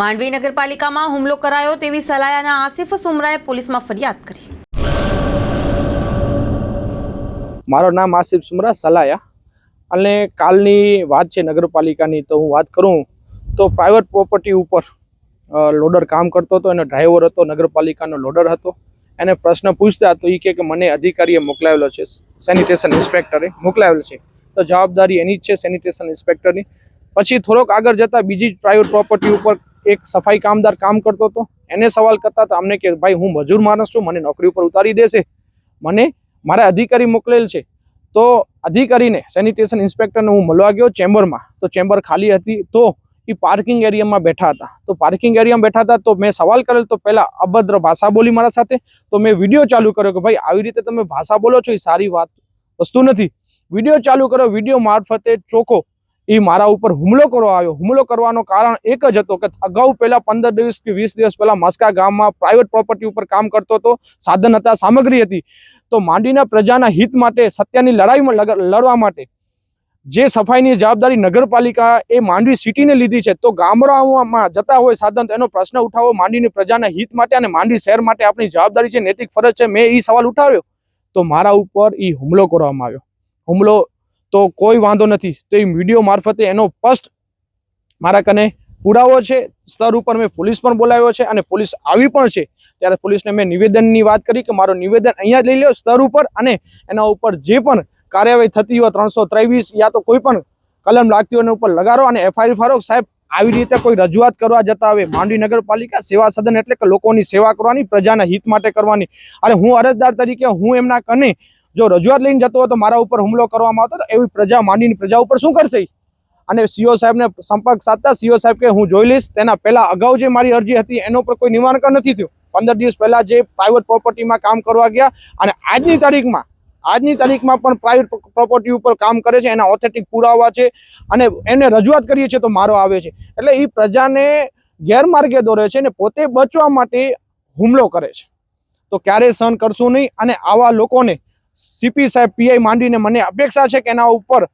માંડવી નગરપાલિકામાં હુમલો કરાયો તેવી સલાયાના આસિફ સુમરાએ પોલીસમાં ફરિયાદ કરી. મારું નામ આસિફ સુમરા, સલાયા. અને કાલની વાત છે નગરપાલિકાની, તો હું વાત કરું, તો પ્રાઇવેટ પ્રોપર્ટી ઉપર લોડર કામ કરતો હતો, એનો ડ્રાઈવર હતો, નગરપાલિકાનો લોડર હતો. એને પ્રશ્ન પૂછતા તો એ કે મને અધિકારીએ મોકલાવેલો છે સેનિટેશન ઇન્સ્પેક્ટરે મોકલાવેલો છે. તો જવાબદારી એની જ છે સેનિટેશન ઇન્સ્પેક્ટરની પછી થોડોક આગળ જતાં બીજી પ્રાઇવેટ પ્રોપર્ટી ઉપર એક સફાઈ કામદાર કામ કરતો હતો, એને સવાલ કરતા હતા, અમને કે, ભાઈ, હું મજૂર માણસ છું, મને નોકરી ઉપર ઉતારી દેશે. મને મારા અધિકારી મોકલેલ છે. તો અધિકારીને સેનિટેશન ઇન્સ્પેક્ટરને હું મળવા ગયો ચેમ્બરમાં. તો ચેમ્બર ખાલી હતી, તો એ પાર્કિંગ એરિયામાં બેઠા હતા. તો પાર્કિંગ એરિયામાં બેઠા હતા, તો મેં સવાલ કરેલ, તો પહેલા અભદ્ર ભાષા બોલી મારા સાથે. તો મેં વીડિયો ચાલુ કર્યો કે, ભાઈ, આવી રીતે તમે ભાષા બોલો છો, એ સારી વાત વસ્તુ નથી. વીડિયો ચાલુ કર્યો વીડિયો મારફતે ચોખ્ખો એ મારા ઉપર હુમલો કરવા આવ્યો. હુમલો કરવાનો કારણ એક જ હતો કે અગાઉ પહેલાં પંદર દિવસ કે વીસ દિવસ પહેલાં મસ્કા ગામમાં પ્રાઇવેટ પ્રોપર્ટી ઉપર કામ કરતો હતો, સાધન હતા, સામગ્રી હતી. તો માંડીના પ્રજાના હિત માટે, સત્યની લડાઈમાં લડવા માટે જે સફાઈની જવાબદારી નગરપાલિકા એ માંડવી સિટીને લીધી છે, તો ગામડાઓમાં જતા હોય સાધન, તો એનો પ્રશ્ન ઉઠાવો. માંડવીની પ્રજાના હિત માટે અને માંડવી શહેર માટે આપણી જવાબદારી છે નૈતિક ફરજ છે. મેં એ સવાલ ઉઠાવ્યો. તો મારા ઉપર એ હુમલો કરવામાં આવ્યો. હુમલો તો કોઈ વાંધો નથી. તો એ વીડિયો મારફતે એનો ફર્સ્ટ મારા કને પુરાવો છે. સ્તર ઉપર મેં પોલીસ પણ બોલાવ્યો છે અને પોલીસ આવી પણ છે. ત્યારે પોલીસને મેં નિવેદનની વાત કરી કે મારો નિવેદન અહીંયા જ લઈ લો સ્તર ઉપર અને એના ઉપર જે પણ કાર્યવાહી થતી હોય ત્રણસો યા તો કોઈ પણ કલમ લાગતી હોય ઉપર લગાડો અને એફઆઈઆર ફારો સાહેબ આવી રીતે કોઈ રજૂઆત કરવા જતા આવે, માંડવી નગરપાલિકા સેવા સદન એટલે કે લોકોની સેવા કરવાની, પ્રજાના હિત માટે કરવાની. અને હું અરજદાર તરીકે હું એમના કને જો રજૂઆત લઈને જતો તો મારા ઉપર હુમલો કરવામાં આવતો તો એવી પ્રજા માંડીની પ્રજા ઉપર શું કરશે? અને સીઓ સાહેબને સંપર્ક સાધતા સીઓ સાહેબ કે હું જોઈ લઈશ, તેના પહેલાં અગાઉ જે મારી અરજી હતી એનો પર કોઈ નિવારણ નથી થયું. પંદર દિવસ પહેલાં જે પ્રાઇવેટ પ્રોપર્ટીમાં કામ કરવા ગયા અને આજની તારીખમાં આજની તારીખમાં પણ પ્રાઇવેટ પ્રોપર્ટી ઉપર કામ કરે છે, એના ઓથેન્ટિક પુરાવા છે અને એને રજૂઆત કરીએ છીએ તો મારો આવે છે. એટલે એ પ્રજાને ગેરમાર્ગે દોરે છે અને પોતે બચવા માટે હુમલો કરે છે. તો ક્યારેય સહન કરશું નહીં અને આવા લોકોને સીપી સાહેબ પીઆઈ માંડીને મને અપેક્ષા છે કે એના ઉપર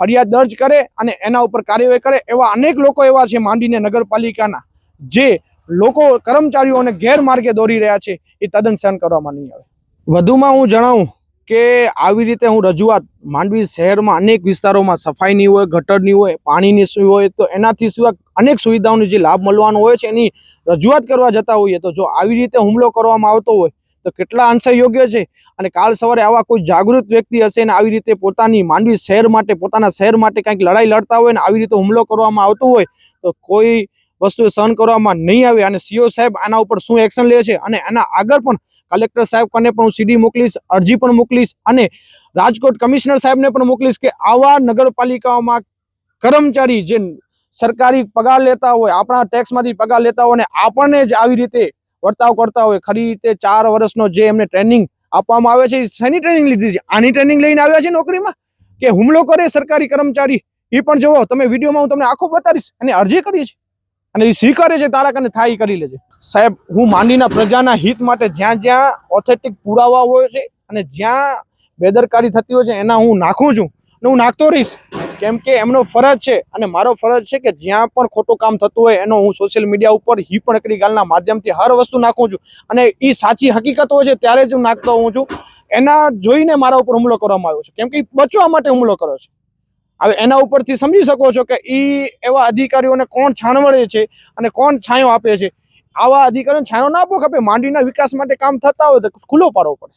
ફરિયાદ દર્જ કરે અને એના ઉપર કાર્યવાહી કરે એવા અનેક લોકો એવા છે માંડીને નગરપાલિકાના, જે લોકો કર્મચારીઓને ગેરમાર્ગે દોરી રહ્યા છે, એ તદ્દન સહન કરવામાં નહીં આવે. વધુમાં હું જણાવું કે આવી રીતે હું રજૂઆત માંડવી શહેરમાં અનેક વિસ્તારોમાં સફાઈની હોય ગટરની હોય, પાણીની હોય, તો એનાથી સિવાય અનેક સુવિધાઓનો જે લાભ મળવાનો હોય છે, એની રજૂઆત કરવા જતા હોઈએ તો જો આવી રીતે હુમલો કરવામાં આવતો હોય તો કેટલા અંશે યોગ્ય છે? અને કાલ સવારે આવા કોઈ જાગૃત વ્યક્તિ હશે ને આવી રીતે પોતાની માંડવી શહેર માટે, પોતાના શહેર માટે કંઈક લડાઈ લડતા હોય ને આવી રીતે હુમલો કરવામાં આવતો હોય, તો કોઈ વસ્તુ સહન કરવામાં નહીં આવે. અને સીઓ સાહેબ આના ઉપર શું એક્શન લે છે? અને એના આગળ પણ કલેક્ટર સાહેબ કને પણ હું સીડી મોકલીશ, અરજી પણ મોકલીશ અને રાજકોટ કમિશનર સાહેબને પણ મોકલીશ કે આવા નગરપાલિકાઓમાં કર્મચારી જે સરકારી પગાર લેતા હોય, આપણા ટેક્સમાંથી પગાર લેતા હોય અને આપણને જ આવી રીતે વર્તાવ કરતા હોય, ખરી રીતે ચાર વર્ષનો જે એમને ટ્રેનિંગ આપવામાં આવે છે શેની ટ્રેનિંગ લીધી છે? આની ટ્રેનિંગ લઈને આવ્યા છે નોકરીમાં? કે હુમલો કરે સરકારી કર્મચારી? એ પણ જુઓ, તમે વિડીયોમાં હું તમને આખો બતાવીશ અને અરજી કરી છે અને એ સ્વીકારે છે તારા કને થાય કરી લેજે. સાહેબ, હું માંડીના પ્રજાના હિત માટે જ્યાં જ્યાં ઓથેન્ટિક પુરાવા હોય છે અને જ્યાં બેદરકારી થતી હોય છે, એના હું નાખું છું. અને હું નાખતો રહીશ. કેમ કે એમનો ફરજ છે અને મારો ફરજ છે કે જ્યાં પણ ખોટું કામ થતું હોય એનો હું સોશિયલ મીડિયા ઉપર હી પણ કરી ગાલના માધ્યમથી હર વસ્તુ નાખું છું. અને એ સાચી હકીકત હોય છે ત્યારે જ હું નાખતો હોઉં છું. એના જોઈને મારા ઉપર હુમલો કરવામાં આવ્યો છે. કેમ કે બચવા માટે હુમલો કર્યો છે. હવે એના ઉપરથી સમજી શકો છો કે એ એવા અધિકારીઓને કોણ છાણવડે છે અને કોણ છાંયો આપે છે. આવા અધિકારીઓને છાંયો ના આપવો ખપે માંડવીના વિકાસ માટે કામ થતા હોય તો ખુલ્લો પાડવો પડે.